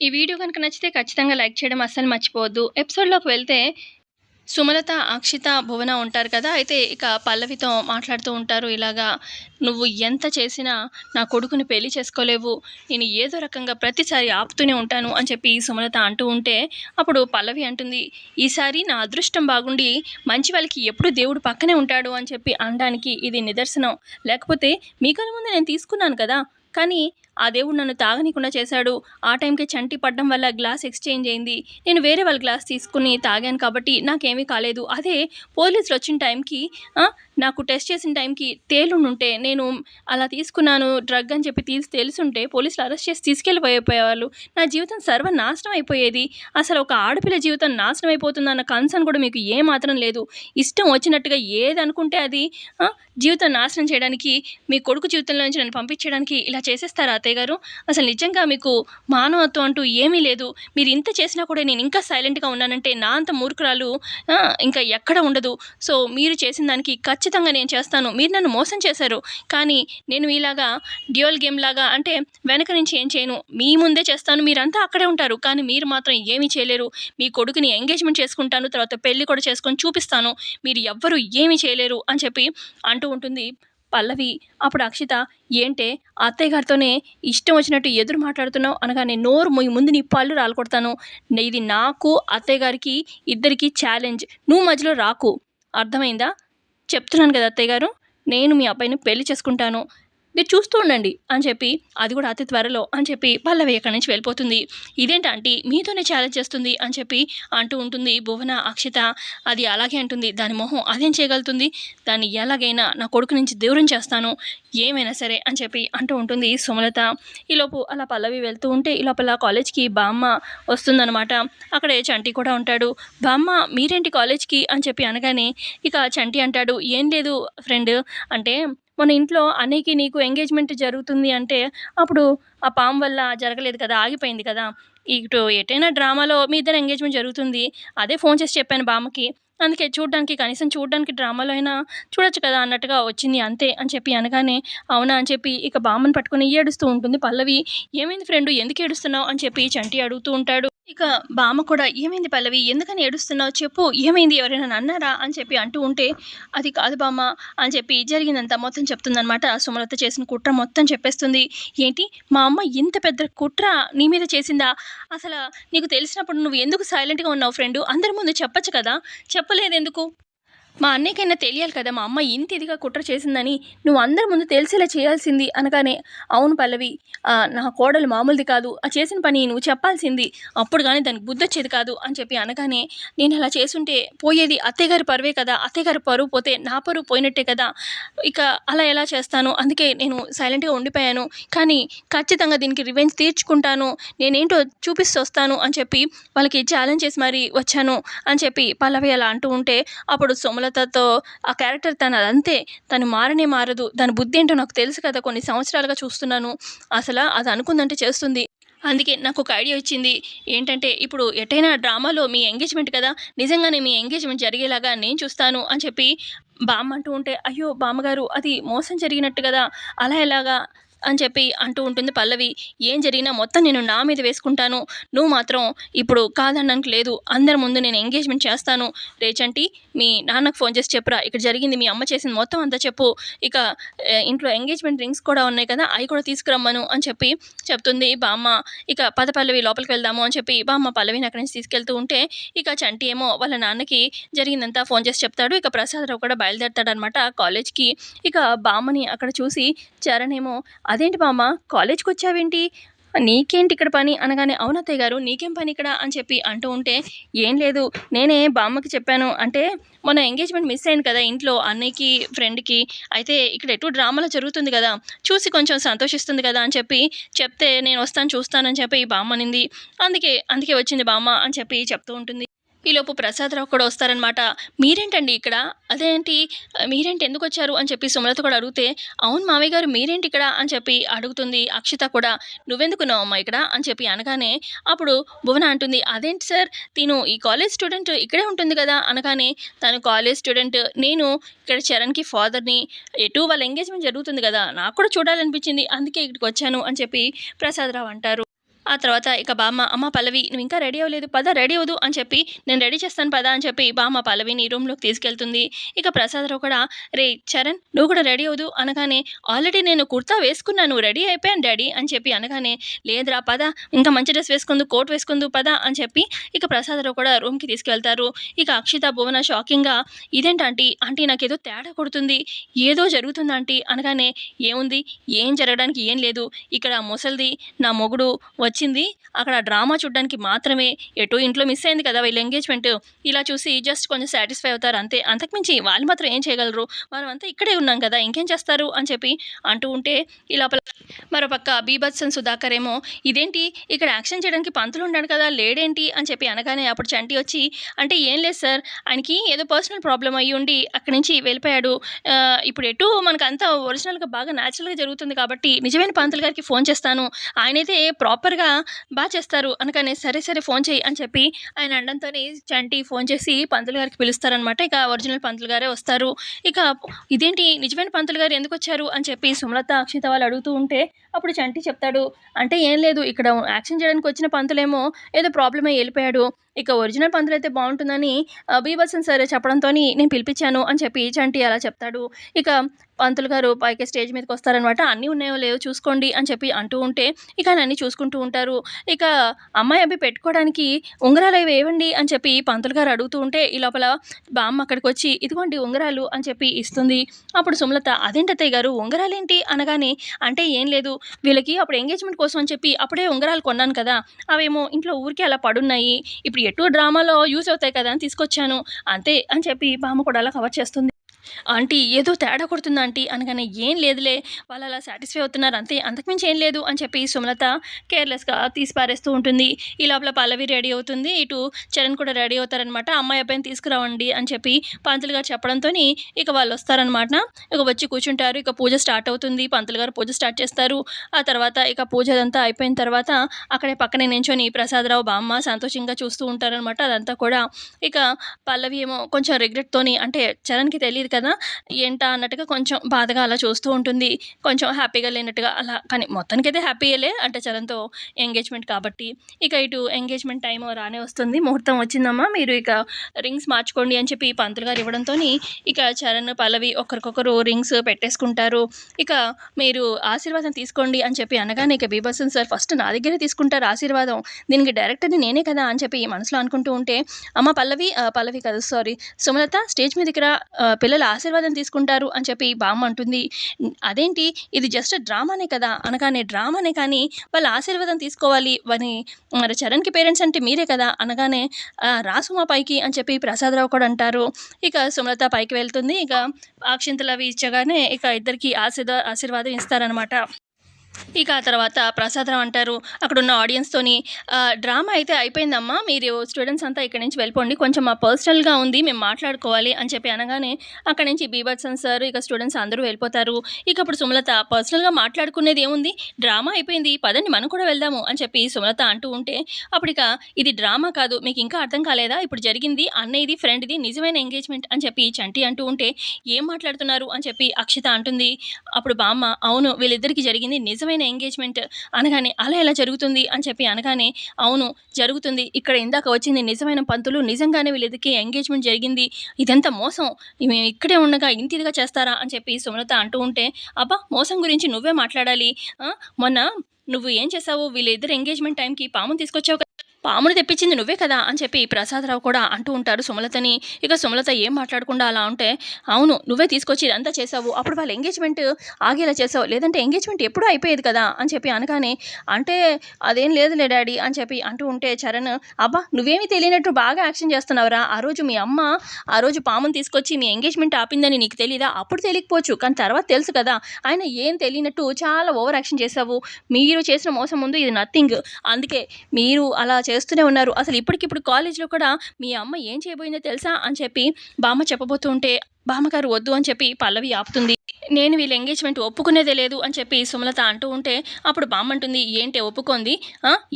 ఈ వీడియో కనుక నచ్చితే ఖచ్చితంగా లైక్ చేయడం అస్సలు మర్చిపోవద్దు. ఎపిసోడ్లోకి వెళ్తే సుమలత అక్షిత భువన ఉంటారు కదా? అయితే ఇక పల్లవితో మాట్లాడుతూ ఉంటారు ఇలాగా నువ్వు ఎంత చేసినా నా కొడుకుని పెళ్ళి చేసుకోలేవు. నేను ఏదో రకంగా ప్రతిసారి ఆపుతూనే ఉంటాను అని చెప్పి సుమలత అంటూ ఉంటే అప్పుడు పల్లవి అంటుంది ఈసారి నా అదృష్టం బాగుండి మంచి వాళ్ళకి ఎప్పుడు దేవుడు పక్కనే ఉంటాడు అని చెప్పి అనడానికి ఇది నిదర్శనం. లేకపోతే మీ ముందు నేను తీసుకున్నాను కదా? కానీ ఆ దేవుడు నన్ను తాగనీకుండా చేశాడు. ఆ టైంకి చంటి పడ్డం వల్ల గ్లాస్ ఎక్స్చేంజ్ అయింది. నేను వేరే వాళ్ళ గ్లాస్ తీసుకుని తాగాను కాబట్టి నాకేమీ కాలేదు. అదే పోలీసులు వచ్చిన టైంకి నాకు టెస్ట్ చేసిన టైంకి తేలుండుంటే నేను అలా తీసుకున్నాను డ్రగ్ అని చెప్పి తీసి తెలుసుంటే పోలీసులు అరెస్ట్ చేసి తీసుకెళ్ళిపోయేపోయేవాళ్ళు నా జీవితం సర్వనాశనం అయిపోయేది. అసలు ఒక ఆడపిల్ల జీవితం నాశనం అయిపోతుందన్న కన్సర్న్ కూడా మీకు ఏమాత్రం లేదు. ఇష్టం వచ్చినట్టుగా ఏది అనుకుంటే అది జీవితం నాశనం చేయడానికి మీ కొడుకు జీవితంలో నుంచి నన్ను పంపించడానికి ఇలా చేసేస్తారా? అత్తయ్య గారు. అసలు నిజంగా మీకు మానవత్వం అంటూ ఏమీ లేదు. మీరు ఇంత చేసినా కూడా నేను ఇంకా సైలెంట్గా ఉన్నానంటే నా అంత మూర్ఖురాలు ఇంకా ఎక్కడ ఉండదు. సో మీరు చేసిన దానికి ఖచ్చితంగా నేను చేస్తాను. మీరు నన్ను మోసం చేశారు. కానీ నేను ఇలాగా డ్యూయల్ గేమ్ లాగా అంటే వెనక నుంచి ఏం చేయను. మీ ముందే చేస్తాను. మీరంతా అక్కడే ఉంటారు. కానీ మీరు మాత్రం ఏమీ చేయలేరు. మీ కొడుకుని ఎంగేజ్మెంట్ చేసుకుంటాను. తర్వాత పెళ్ళి కూడా చేసుకొని చూపిస్తాను. మీరు ఎవ్వరూ ఏమీ చేయలేరు అని చెప్పి అంటూ ఉంటుంది. పల్లవి అప్పుడు అక్షిత ఏంటే అత్తయ్య గారితోనే ఇష్టం వచ్చినట్టు ఎదురు మాట్లాడుతున్నావు అనగానే నోరు మొయ్యి ముందు నీ పళ్ళు రాలకొడతాను. ఇది నాకు అత్తయ్య గారికి ఇద్దరికి ఛాలెంజ్ నువ్వు మధ్యలో రాకు. అర్థమైందా? చెప్తున్నాను కదా అత్తయ్య గారు. నేను మీ అబ్బాయిని పెళ్ళి చేసుకుంటాను. మీరు చూస్తూ ఉండండి అని చెప్పి అది కూడా అతి త్వరలో అని చెప్పి పల్లవి ఎక్కడి నుంచి వెళ్ళిపోతుంది. ఇదేంటి ఆంటీ? మీతోనే ఛాలెంజ్ చేస్తుంది అని చెప్పి అంటూ ఉంటుంది భువన అక్షిత. అది అలాగే అంటుంది దాని మొహం అదేం చేయగలుగుతుంది? దాన్ని ఎలాగైనా నా కొడుకు నుంచి దూరం చేస్తాను ఏమైనా సరే అని చెప్పి అంటూ ఉంటుంది సుమలత. ఈలోపు అలా పల్లవి వెళ్తూ ఉంటే ఈ లోపల కాలేజ్కి బామ్మ వస్తుందనమాట అక్కడే చంటి కూడా ఉంటాడు. బామ్మ మీరేంటి కాలేజ్కి అని చెప్పి అనగానే ఇక చంటి అంటాడు ఏం లేదు ఫ్రెండ్ అంటే మన ఇంట్లో అన్నయ్యకి నీకు ఎంగేజ్మెంట్ జరుగుతుంది అంటే అప్పుడు ఆ పాము వల్ల జరగలేదు కదా ఆగిపోయింది కదా. ఇటు ఎటైనా డ్రామాలో మీ ఇద్దరు ఎంగేజ్మెంట్ జరుగుతుంది. అదే ఫోన్ చేసి చెప్పాను బామ్మకి. అందుకే చూడడానికి కనీసం చూడడానికి డ్రామాలో అయినా చూడొచ్చు కదా అన్నట్టుగా వచ్చింది అంతే అని చెప్పి అనగానే అవునా అని చెప్పి ఇక బామ్మని పట్టుకుని ఏడుస్తూ ఉంటుంది పల్లవి. ఏమైంది ఫ్రెండ్? ఎందుకు ఏడుస్తున్నావు? అని చెప్పి చంటి అడుగుతూ ఉంటాడు. ఇక బామ్మ కూడా ఏమైంది పల్లవి? ఎందుకని ఏడుస్తున్నావు? చెప్పు. ఏమైంది? ఎవరైనా అన్నారా అని చెప్పి అంటూ ఉంటే అది కాదు బామ్మ అని చెప్పి జరిగిందంతా మొత్తం చెప్తుందనమాట సుమలత చేసిన కుట్ర మొత్తం చెప్పేస్తుంది. ఏంటి? మా అమ్మ ఇంత పెద్ద కుట్ర నీ మీద చేసిందా? అసలు నీకు తెలిసినప్పుడు నువ్వు ఎందుకు సైలెంట్గా ఉన్నావు ఫ్రెండు అందరి ముందు చెప్పొచ్చు కదా? చెప్పలేదు ఎందుకు మా అన్నయ్యకైనా తెలియాలి కదా మా అమ్మ ఇంత ఇదిగా కుట్ర చేసిందని. నువ్వు అందరి ముందు తెలిసేలా చేయాల్సింది అనగానే అవును పల్లవి నా కోడలు మామూలుది కాదు. ఆ చేసిన పని నువ్వు చెప్పాల్సింది. అప్పుడు కానీ దానికి బుద్ధి వచ్చేది కాదు అని చెప్పి అనగానే నేను అలా చేసుంటే పోయేది అత్తయ్యగారి పరువే కదా. అత్తయ్యగారి పరువు పోతే నా పరువు పోయినట్టే కదా. ఇక అలా ఎలా చేస్తాను? అందుకే నేను సైలెంట్గా ఉండిపోయాను. కానీ ఖచ్చితంగా దీనికి రివెంజ్ తీర్చుకుంటాను. నేనేంటో చూపిస్తూ వస్తాను అని చెప్పి వాళ్ళకి ఛాలెంజ్ చేసి మరీ వచ్చాను అని చెప్పి పల్లవి అలా అంటూ ఉంటే అప్పుడు తనతో ఆ క్యారెక్టర్ తను అంతే తను మారనే మారదు. దాని బుద్ధి ఏంటో నాకు తెలుసు కదా కొన్ని సంవత్సరాలుగా చూస్తున్నాను. అసలు అది అనుకుందంటే చేస్తుంది. అందుకే నాకు ఒక ఐడియా వచ్చింది. ఏంటంటే ఇప్పుడు ఎటైనా డ్రామాలో మీ ఎంగేజ్మెంట్ కదా నిజంగానే మీ ఎంగేజ్మెంట్ జరిగేలాగా నేను చూస్తాను అని చెప్పి బామ్మ అంటూ ఉంటే అయ్యో బామ్మగారు అది మోసం జరిగినట్టు కదా అలా ఎలాగా? అని చెప్పి అంటూ ఉంటుంది పల్లవి. ఏం జరిగినా మొత్తం నేను నా మీద వేసుకుంటాను. నువ్వు మాత్రం ఇప్పుడు కాదనడానికి లేదు. అందరి ముందు నేను ఎంగేజ్మెంట్ చేస్తాను. రేచంటి మీ నాన్నకు ఫోన్ చేసి చెప్పురా. ఇక్కడ జరిగింది మీ అమ్మ చేసింది మొత్తం అంతా చెప్పు. ఇక ఇంట్లో ఎంగేజ్మెంట్ రింగ్స్ కూడా ఉన్నాయి కదా అవి కూడా తీసుకురమ్మను అని చెప్పి చెప్తుంది బామ్మ. ఇక పద పల్లవి లోపలికి వెళ్దాము అని చెప్పి బామ్మ పల్లవిని అక్కడి నుంచి తీసుకెళ్తూ ఉంటే ఇక చంటి ఏమో వాళ్ళ నాన్నకి జరిగిందంతా ఫోన్ చేసి చెప్తాడు. ఇక ప్రసాదరావు కూడా బయలుదేరతాడు అనమాట కాలేజ్కి. ఇక బామ్మని అక్కడ చూసి చరణ్ ఏమో అదేంటి బామ్మ కాలేజ్కి వచ్చావేంటి నీకేంటి ఇక్కడ పని? అనగానే అవునత్తయ్య గారు నీకేం పని ఇక్కడ? అని చెప్పి అంటూ ఉంటే ఏం లేదు నేనే బామ్మకి చెప్పాను. అంటే మొన్న ఎంగేజ్మెంట్ మిస్ అయింది కదా ఇంట్లో అన్నయ్యకి ఫ్రెండ్కి. అయితే ఇక్కడ ఎటు డ్రామాలో జరుగుతుంది కదా చూసి కొంచెం సంతోషిస్తుంది కదా అని చెప్పి చెప్తే నేను వస్తాను చూస్తానని చెప్పి బామ్మ అనింది. అందుకే అందుకే వచ్చింది బామ్మ అని చెప్పి చెప్తూ ఉంటుంది. ఈలోపు ప్రసాదరావు కూడా వస్తారనమాట మీరేంటండి ఇక్కడ? అదేంటి? మీరేంటి ఎందుకు వచ్చారు అని చెప్పి సుమలత కూడా అడిగితే అవును మావయ్య గారు మీరేంటి ఇక్కడ అని చెప్పి అడుగుతుంది అక్షిత కూడా. నువ్వెందుకున్నావు అమ్మా ఇక్కడ అని చెప్పి అనగానే అప్పుడు భువన అంటుంది అదేంటి సార్? తిను ఈ కాలేజ్ స్టూడెంట్ ఇక్కడే ఉంటుంది కదా అనగానే తను కాలేజ్ స్టూడెంట్ నేను ఇక్కడ చరణ్కి ఫాదర్ని ఎటు వాళ్ళ ఎంగేజ్మెంట్ జరుగుతుంది కదా నాకు కూడా చూడాలనిపించింది అందుకే ఇక్కడికి వచ్చాను అని చెప్పి ప్రసాదరావు అంటారు. ఆ తర్వాత ఇక బామ్మ అమ్మ పల్లవి నువ్వు ఇంకా రెడీ అవ్వలేదు పద రెడీ అవ్వదు అని చెప్పి నేను రెడీ చేస్తాను పద అని చెప్పి బామ్మ పల్లవిని రూమ్లోకి తీసుకెళ్తుంది. ఇక ప్రసాదరావు కూడా రే చరణ్ నువ్వు కూడా రెడీ అవ్వదు అనగానే ఆల్రెడీ నేను కుర్తా వేసుకున్నాను రెడీ అయిపోయాను డాడీ అని చెప్పి అనగానే లేదురా పద ఇంకా మంచి డ్రెస్ వేసుకుందు కోట్ వేసుకుందు పద అని చెప్పి ఇక ప్రసాదరావు కూడా రూమ్కి తీసుకెళ్తారు. ఇక అక్షిత భువన షాకింగ్గా ఇదేంటంటీ ఆంటీ నాకేదో తేడా కొడుతుంది. ఏదో జరుగుతుంది ఆంటీ అనగానే ఏముంది? ఏం జరగడానికి ఏం లేదు. ఇక్కడ ముసలిది నా మొగుడు వచ్చి వచ్చింది. అక్కడ డ్రామా చూడడానికి మాత్రమే ఎటు ఇంట్లో మిస్ అయింది కదా వీళ్ళ ఎంగేజ్మెంట్ ఇలా చూసి జస్ట్ కొంచెం సాటిస్ఫై అవుతారు అంతే. అంతకుమించి వాళ్ళు మాత్రం ఏం చేయగలరు? మనం అంతా ఇక్కడే ఉన్నాం కదా ఇంకేం చేస్తారు? అని చెప్పి అంటూ ఉంటే ఈ లోపల మరోపక్క బీభత్సన్ సుధాకర్ ఏమో ఇదేంటి? ఇక్కడ యాక్షన్ చేయడానికి పంతులు ఉన్నాడు కదా లేడేంటి? అని చెప్పి అనగానే అప్పుడు చంటి వచ్చి అంటే ఏం లేదు సార్ ఆయనకి ఏదో పర్సనల్ ప్రాబ్లం అయ్యి ఉండి అక్కడి నుంచి వెళ్ళిపోయాడు. ఇప్పుడు ఎటు మనకు అంతా ఒరిజినల్గా బాగా న్యాచురల్గా జరుగుతుంది కాబట్టి నిజమైన పంతులు గారికి ఫోన్ చేస్తాను. ఆయనైతే ప్రాపర్గా బాగా చేస్తారు. అనగానే సరే సరే ఫోన్ చేయి అని చెప్పి ఆయన అండంతోనే చంటి ఫోన్ చేసి పంతులు గారికి పిలుస్తారనమాట ఇక ఒరిజినల్ పంతులు గారే వస్తారు. ఇక ఇదేంటి నిజమైన పంతులు గారు ఎందుకు వచ్చారు అని చెప్పి సుమలత అక్షిత వాళ్ళు అడుగుతూ ఉంటే అప్పుడు చంటి చెప్తాడు. అంటే ఏం లేదు ఇక్కడ యాక్షన్ చేయడానికి వచ్చిన పంతులేమో ఏదో ప్రాబ్లం అయ్యి వెళ్ళిపోయాడు. ఇక ఒరిజినల్ పంతులు అయితే బాగుంటుందని బీభత్సన్ సరే చెప్పడంతో నేను పిలిపించాను అని చెప్పి చంటి అలా చెప్తాడు. ఇక పంతులు గారు పైకి స్టేజ్ మీదకి వస్తారనమాట అన్నీ ఉన్నాయో లేవో చూసుకోండి అని చెప్పి అంటూ ఉంటే ఇక ఆయన అన్నీ చూసుకుంటూ ఉంటారు. ఇక అమ్మాయి అవి పెట్టుకోవడానికి ఉంగరాలు అవి వేయండి అని చెప్పి పంతులు గారు అడుగుతూ ఉంటే ఈ లోపల బామ్మ అక్కడికి వచ్చి ఇదిగోండి ఉంగరాలు అని చెప్పి ఇస్తుంది. అప్పుడు సుమలత అదేంటత్తయ్య గారు ఉంగరాలేంటి? అనగానే అంటే ఏం లేదు. వీళ్ళకి అప్పుడు ఎంగేజ్మెంట్ కోసం అని చెప్పి అప్పుడే ఉంగరాలు కొన్నాను కదా. అవేమో ఇంట్లో ఊరికే అలా పడున్నాయి. ఇప్పుడు ఎటు డ్రామాలో యూజ్ అవుతాయి కదా అని తీసుకొచ్చాను. అంతే అని చెప్పి బామ్మ కూడా అలా కవర్ చేస్తుంది. ఆంటీ ఏదో తేడా కొడుతుంది ఆంటీ. అనగానే ఏం లేదులే వాళ్ళు అలా సాటిస్ఫై అవుతున్నారు. అంతే అంతకుమించి ఏం లేదు అని చెప్పి సుమలత కేర్లెస్గా తీసి పారేస్తూ ఉంటుంది. ఈ లోపల పల్లవి రెడీ అవుతుంది. ఇటు చరణ్ కూడా రెడీ అవుతారనమాట అమ్మాయి అబ్బాయిని తీసుకురావండి అని చెప్పి పంతులు గారు చెప్పడంతో ఇక వాళ్ళు వస్తారనమాట ఇక వచ్చి కూర్చుంటారు. ఇక పూజ స్టార్ట్ అవుతుంది. పంతులు గారు పూజ స్టార్ట్ చేస్తారు. ఆ తర్వాత ఇక పూజ అదంతా అయిపోయిన తర్వాత అక్కడే పక్కనే నించొని ప్రసాదరావు బామ్మ సంతోషంగా చూస్తూ ఉంటారనమాట అదంతా కూడా ఇక పల్లవి ఏమో కొంచెం రిగ్రెట్తోని అంటే చరణ్కి తెలియదు కదా ఏంటా అన్నట్టుగా కొంచెం బాధగా అలా చూస్తూ ఉంటుంది. కొంచెం హ్యాపీగా లేనట్టుగా అలా కానీ మొత్తానికైతే హ్యాపీయలే అంటే చరణ్తో ఎంగేజ్మెంట్ కాబట్టి ఇక ఇటు ఎంగేజ్మెంట్ టైం రానే వస్తుంది. ముహూర్తం వచ్చిందమ్మా. మీరు ఇక రింగ్స్ మార్చుకోండి అని చెప్పి పంతులు గారు ఇవ్వడంతో ఇక చరణ్ పల్లవి ఒకరికొకరు రింగ్స్ పెట్టేసుకుంటారు. ఇక మీరు ఆశీర్వాదం తీసుకోండి అని చెప్పి అనగానే ఇక బీభత్సన్ సార్ ఫస్ట్ నా దగ్గరే తీసుకుంటారు ఆశీర్వాదం. దీనికి డైరెక్టర్ని నేనే కదా అని చెప్పి మనసులో అనుకుంటూ ఉంటే అమ్మ పల్లవి పల్లవి కదా సారీ. సుమలత స్టేజ్ మీదకి రా. పిల్లలు పిల్లలు ఆశీర్వాదం తీసుకుంటారు అని చెప్పి బామ్మ అంటుంది. అదేంటి? ఇది జస్ట్ డ్రామానే కదా. అనగానే డ్రామానే కానీ వాళ్ళ ఆశీర్వాదం తీసుకోవాలి. అని మరి చరణ్కి పేరెంట్స్ అంటే మీరే కదా. అనగానే "ఆ, పైకి అని చెప్పి ప్రసాదరావు కూడా అంటారు. ఇక సుమలత పైకి వెళ్తుంది. ఇక అక్షింతలు అవి ఇచ్చగానే ఇక ఇద్దరికి ఆశీర్వా ఆశీర్వాదం ఇస్తారనమాట ఇక ఆ తర్వాత ప్రసాదరావు అంటారు అక్కడ ఉన్న ఆడియన్స్తోని డ్రామా అయితే అయిపోయిందమ్మా. మీరు స్టూడెంట్స్ అంతా ఇక్కడి నుంచి వెళ్ళిపోండి. కొంచెం మా పర్సనల్గా ఉంది మేము మాట్లాడుకోవాలి అని చెప్పి అనగానే అక్కడి నుంచి బీభత్సన్ సార్ ఇక స్టూడెంట్స్ అందరూ వెళ్ళిపోతారు. ఇక అప్పుడు సుమలత పర్సనల్గా మాట్లాడుకునేది ఏముంది? డ్రామా అయిపోయింది పదండి మనం కూడా వెళ్దాము అని చెప్పి సుమలత అంటూ ఉంటే అప్పుడు ఇక ఇది డ్రామా కాదు మీకు ఇంకా అర్థం కాలేదా? ఇప్పుడు జరిగింది అన్నయ్యది ఫ్రెండ్ది నిజమైన ఎంగేజ్మెంట్ అని చెప్పి చంటి అంటూ ఉంటే ఏం మాట్లాడుతున్నారు? అని చెప్పి అక్షిత అంటుంది. అప్పుడు బామ్మ అవును వీళ్ళిద్దరికి జరిగింది నిజం నిజమైన ఎంగేజ్మెంట్ అనగానే అలా ఎలా జరుగుతుంది అని చెప్పి అనగానే అవును జరుగుతుంది. ఇక్కడ ఇందాక వచ్చింది నిజమైన పంతులు నిజంగానే వీళ్ళకి ఎంగేజ్మెంట్ జరిగింది. ఇదంతా మోసం? మేము ఇక్కడే ఉండగా ఇంత ఇదిగా చేస్తారా అని చెప్పి సుమలత అంటూ ఉంటే అబ్బా మోసం గురించి నువ్వే మాట్లాడాలి. మొన్న నువ్వు ఏం చేసావు వీళ్ళిద్దరు ఎంగేజ్మెంట్ టైంకి పాము తీసుకొచ్చావు పాముని తెప్పించింది నువ్వే కదా అని చెప్పి ప్రసాదరావు కూడా అంటూ ఉంటారు సుమలతని. ఇక సుమలత ఏం మాట్లాడకుండా అలా ఉంటే అవును నువ్వే తీసుకొచ్చి ఇదంతా చేసావు అప్పుడు వాళ్ళ ఎంగేజ్మెంట్ ఆగేలా చేసావు లేదంటే ఎంగేజ్మెంట్ ఎప్పుడూ అయిపోయేది కదా అని చెప్పి అనగానే అంటే అదేం లేదులే డాడీ అని చెప్పి అంటూ ఉంటే చరణ్ అబ్బా నువ్వేమీ తెలియనట్టు బాగా యాక్షన్ చేస్తున్నావురా. ఆ రోజు మీ అమ్మ ఆ రోజు పాముని తీసుకొచ్చి మీ ఎంగేజ్మెంట్ ఆపిందని నీకు తెలియదా అప్పుడు తెలియకపోవచ్చు కానీ తర్వాత తెలుసు కదా. ఆయన ఏం తెలియనట్టు చాలా ఓవర్ యాక్షన్ చేసావు మీరు చేసిన మోసం ముందు ఇది నథింగ్ అందుకే మీరు అలా చేస్తూనే ఉన్నారు. అసలు ఇప్పటికిప్పుడు కాలేజీలో కూడా మీ అమ్మ ఏం చేయబోయిందో తెలుసా అని చెప్పి బామ్మ చెప్పబోతుంటే బామ్మగారు వద్దు అని చెప్పి పల్లవి ఆపుతుంది. నేను వీళ్ళ ఎంగేజ్మెంట్ ఒప్పుకునేదే లేదు అని చెప్పి సుమలత అంటూ ఉంటే అప్పుడు బామ్మంటుంది ఏంటి ఒప్పుకుంది?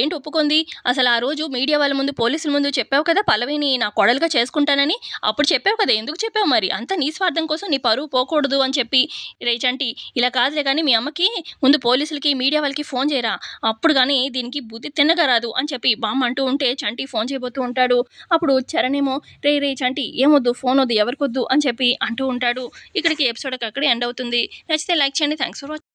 ఏంటి ఒప్పుకుంది? అసలు ఆ రోజు మీడియా వాళ్ళ ముందు పోలీసుల ముందు చెప్పావు కదా పల్లవిని నా కొడలుగా చేసుకుంటానని? అప్పుడు చెప్పావు కదా ఎందుకు చెప్పావు మరి? అంత నీ స్వార్థం కోసం నీ పరువు పోకూడదు అని చెప్పి రేచంటి ఇలా కాదులే కానీ మీ అమ్మకి ముందు పోలీసులకి మీడియా వాళ్ళకి ఫోన్ చేయరా? అప్పుడు కానీ దీనికి బుద్ధి తిన్నగా రాదు అని చెప్పి బామ్మ అంటూ ఉంటే చంటి ఫోన్ చేయబోతూ ఉంటాడు. అప్పుడు చరణేమో రే రే చంటి ఏమొద్దు ఫోన్ వద్దు ఎవరికొద్దు అని చెప్పి అంటూ ఉంటాడు. ఇక్కడికి ఎపిసోడ్కి అక్కడే ఎండ్ అవుతుంది నచ్చితే లైక్ చేయండి. Thanks for watching